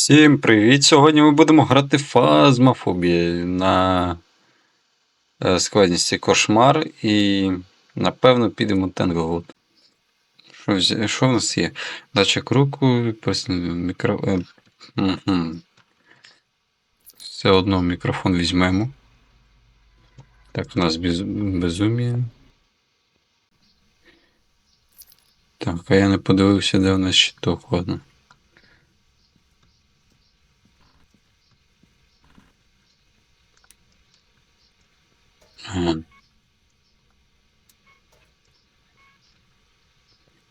Всім привіт! Сьогодні ми будемо грати фазмофобію на е, складності кошмар і напевно підемо Тенгоут. Що, що в нас є? Круку, просто мікро. е. Все одно мікрофон візьмемо. Так, у нас без... безумія. Так, а я не подивився, де у нас щиток, ладно.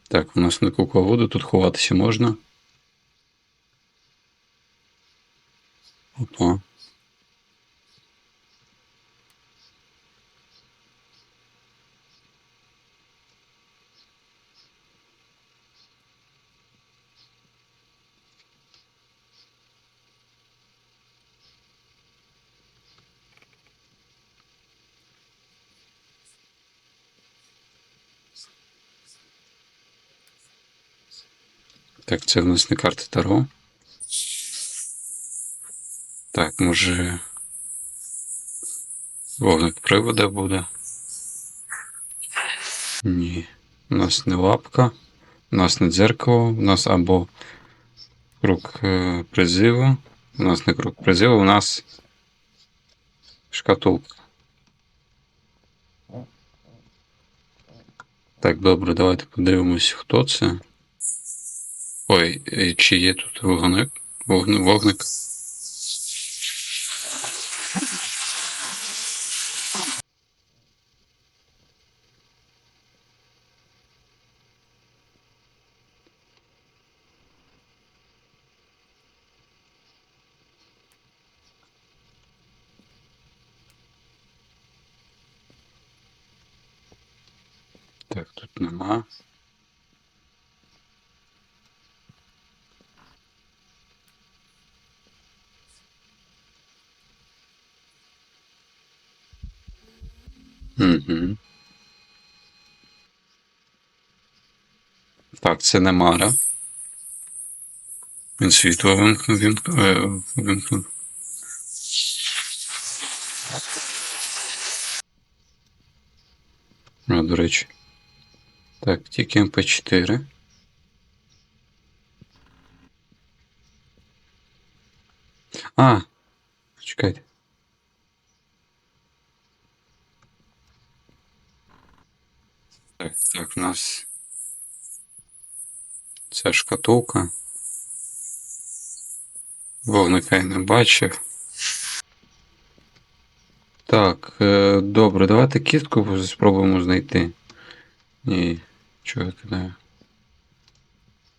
Так, у нас на воду, тут ховатися можна. Опа. Так, це в нас не карта Таро. Так, може. Вогник привода буде. Ні. У нас не лапка. У нас не дзеркало. У нас або круг е, призиву. У нас не круг призиву, у нас шкатулка. Так, добре, давайте подивимось, хто це. Ой, чи є тут вогник? Вогник. вогник. Так, тут нема. Угу. Так, це не Мара. Він світло вимкнув. Е. А, до речі. Так, тільки МП4. А, чекайте. Так, у нас ця шкатулка. Вогника я не бачив. Так, е, добре, давайте кістку спробуємо знайти. Ні, чого я кидаю?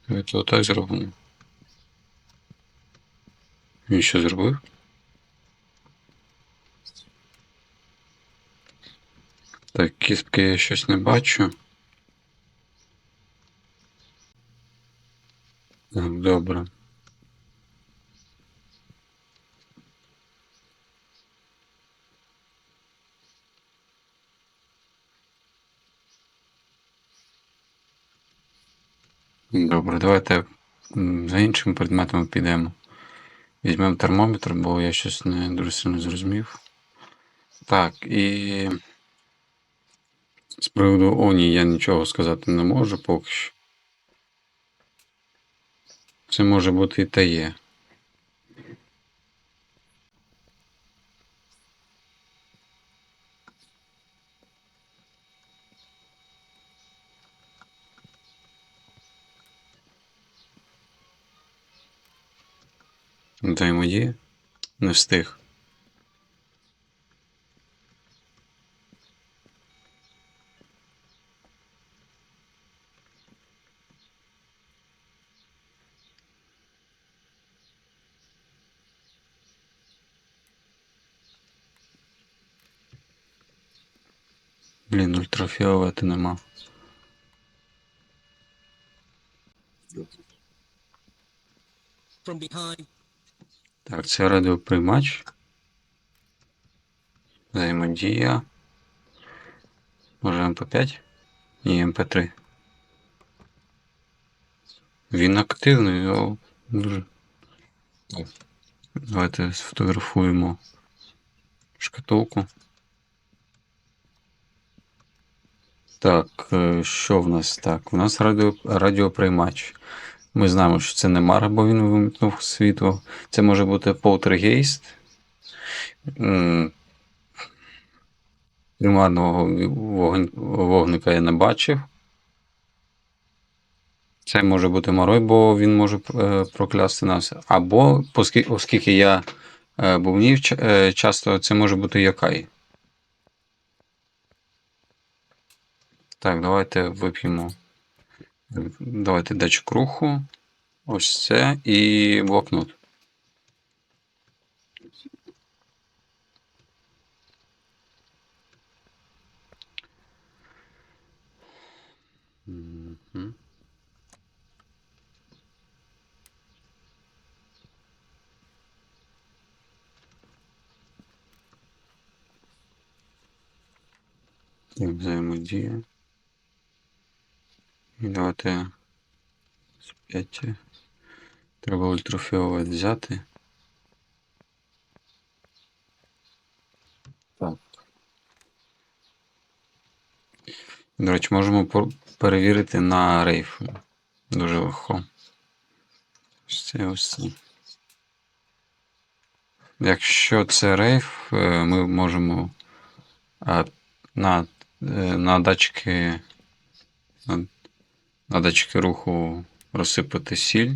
Давайте отак зробимо. Він що зробив? Так, кістки я щось не бачу. Так, добре. Добре, давайте за іншим предметом підемо. Візьмемо термометр, бо я щось не дуже сильно зрозумів. Так, і з приводу Оні я нічого сказати не можу поки що. Це може бути і та є. Взаємодія? Не встиг. Ультрафіолети нема. Так, це радіоприймач. Взаємодія. Може МП5? Ні, МП3. Він активний, але дуже. Давайте сфотографуємо шкатулку. Так, е, що в нас так? У нас радіо, радіоприймач. Ми знаємо, що це не Мар, бо він вимкнув світло. Це може бути полтергейст. Примарного вогонь- вогника я не бачив. Це може бути Марой, бо він може е, проклясти нас. Або, оскільки, я е, бувнів часто, це може бути Якай. Так, давайте вип'ємо. Давайте датчик руху. Ось це і блокнот. Взаємодія. Давайте сп'яття. Треба ультрафіолет взяти. Так. До речі, можемо перевірити на рейф. Дуже легко. Це ось це. Якщо це рейф, е, ми можемо е, на, е, на датчики на, датчики руху розсипати сіль.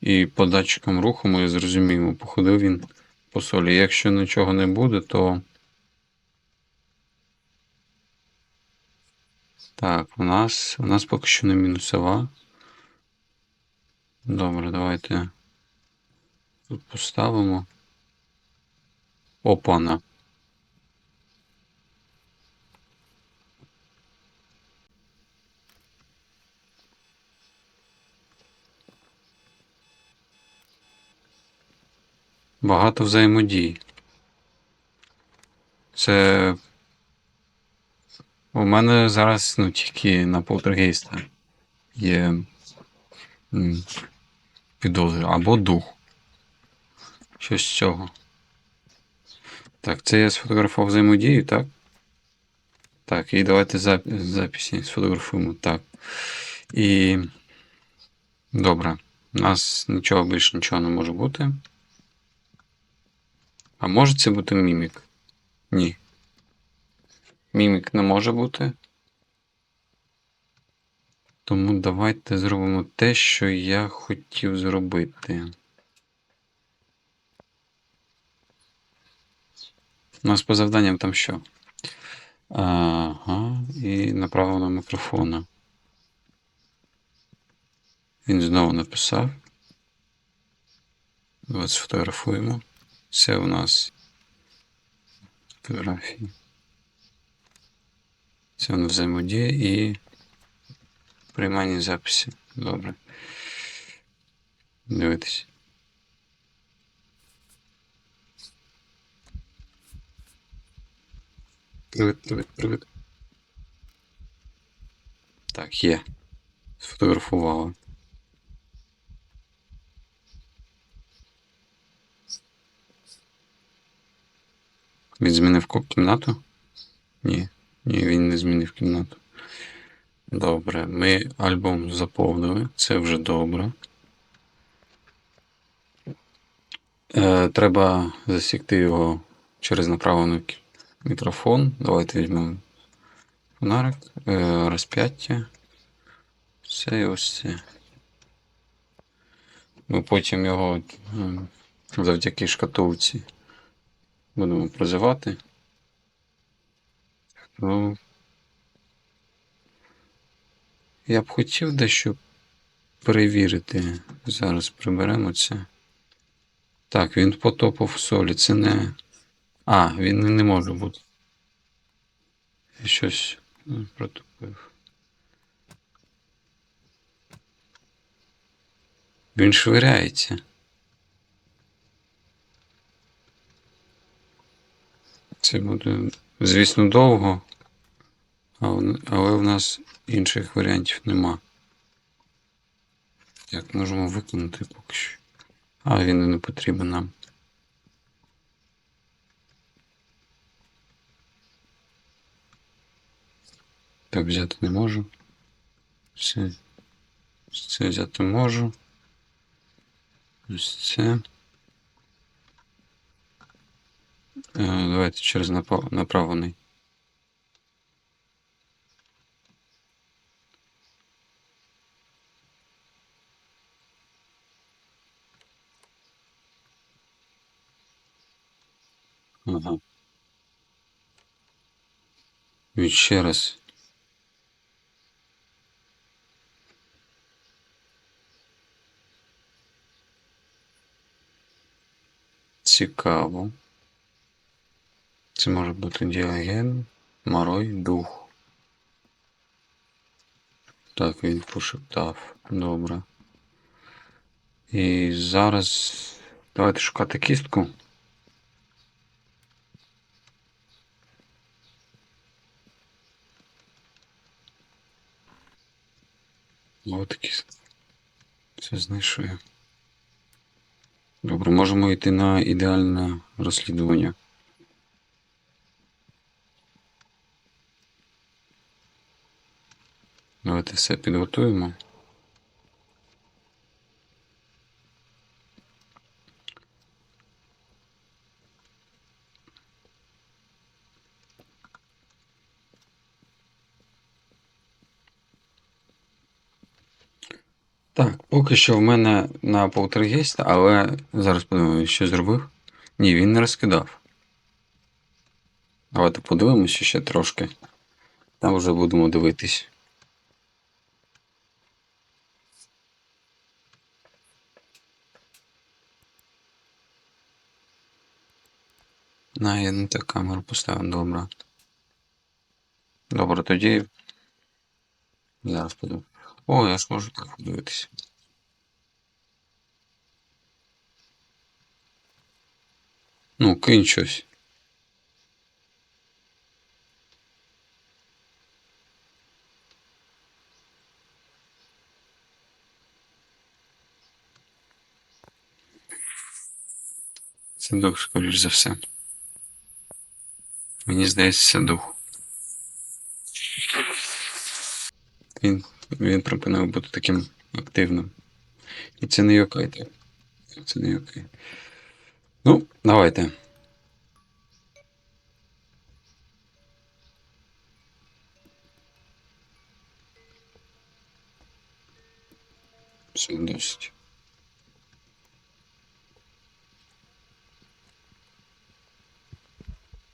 І по датчикам руху ми зрозуміємо, походив він по солі. Якщо нічого не буде, то. Так, у нас, у нас поки що не мінусова. Добре, давайте тут поставимо. Опана. Багато взаємодій. Це у мене зараз ну, тільки на полтергейста є м, підозри або дух. Щось з цього. Так, це я сфотографував взаємодію, так? Так, і давайте зап- записі сфотографуємо. Так. І. Добре. У нас нічого більше нічого не може бути. А може це бути мімік? Ні. Мімік не може бути. Тому давайте зробимо те, що я хотів зробити. У нас по завданням там що? Ага, і направо на мікрофона. Він знову написав. Давайте сфотографуємо. Це у нас фотографії. Це воно взаємодія і приймання записі. Добре. Дивитись. Привіт, привіт, привіт. Так, є. Сфотографувала. Він змінив кімнату? Ні. Ні, він не змінив кімнату. Добре, ми альбом заповнили, це вже добре. Е, треба засікти його через направлений мікрофон. Давайте візьмемо фонарик, е, розп'яття. Це і ось це. Ми потім його завдяки шкатулці будемо прозивати. Ну, я б хотів дещо перевірити. Зараз приберемо це. Так, він потопав в солі. Це не. А, він не- може бути. Я Щось е, протопив. Він швиряється. Це буде, звісно, довго, але в нас інших варіантів нема. Так, можемо виконати поки що. А він і не потрібен нам. Так, взяти не можу. Це, це взяти можу. Ось це. Давайте через направлений. Ага. І ще раз. Цікаво. Це може бути діаген, марой, дух. Так, він пошептав. Добре. І зараз давайте шукати кістку. От кістка. Це знайшов. Добре, можемо йти на ідеальне розслідування. Давайте все підготуємо. Так, поки що в мене на полтергейст, але зараз подивимося, що зробив. Ні, він не розкидав. Давайте подивимося ще трошки. Там вже будемо дивитись. На, я так камеру поставив, добре. Добре, тоді. Зараз подивимось. О, я ж можу так подивитися. Ну, кинь щось. Це скоріш за все. Мені здається, дух. Він, він припинив бути таким активним. І це не окей, так. Це не окей. Ну, давайте. Все досить.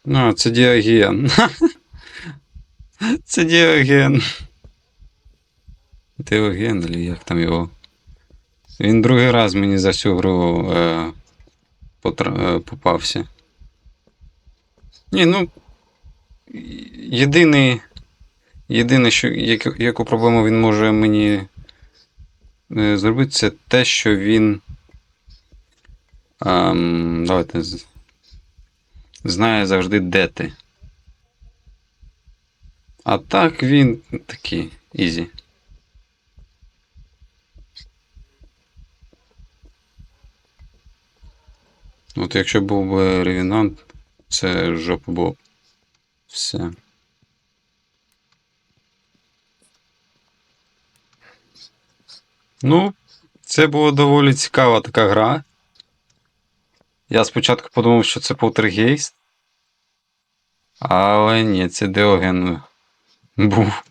Ну, це діоген. Це діоген. Діоген, чи як там його. Він другий раз мені за всю гру е, потра- е, попався. Ні, ну. Єдиний. Єдине, що яку, яку проблему він може мені е, зробити, це те, що він. Ем, давайте. Знає завжди, де ти. А так він такий ізі. От якщо був би ревінант, це жопа було. Все. Ну, це була доволі цікава така гра. Я спочатку подумав, що це полтергейст. Але ні, це Деоген був.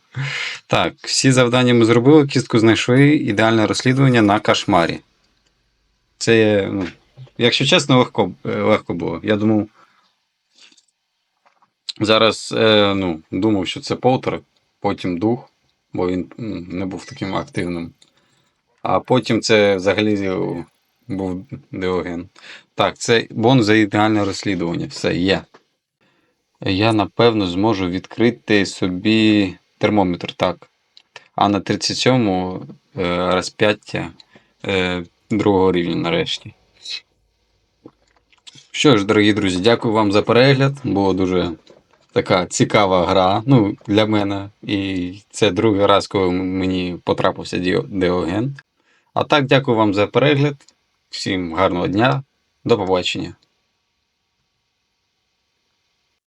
Так, всі завдання ми зробили, кістку знайшли, ідеальне розслідування на кошмарі. Це, ну, якщо чесно, легко, легко було. Я думав. Зараз е, ну, думав, що це Полтер, потім дух, бо він не був таким активним. А потім це взагалі був Деоген. Так, це бон за ідеальне розслідування. Все є. Я напевно зможу відкрити собі термометр, так. А на 37-му е, розп'яття е, другого рівня нарешті. Що ж, дорогі друзі, дякую вам за перегляд. Було дуже така цікава гра. Ну, для мене. І це другий раз, коли мені потрапився Діо- Деоген. А так, дякую вам за перегляд. Всім гарного дня. До побачення.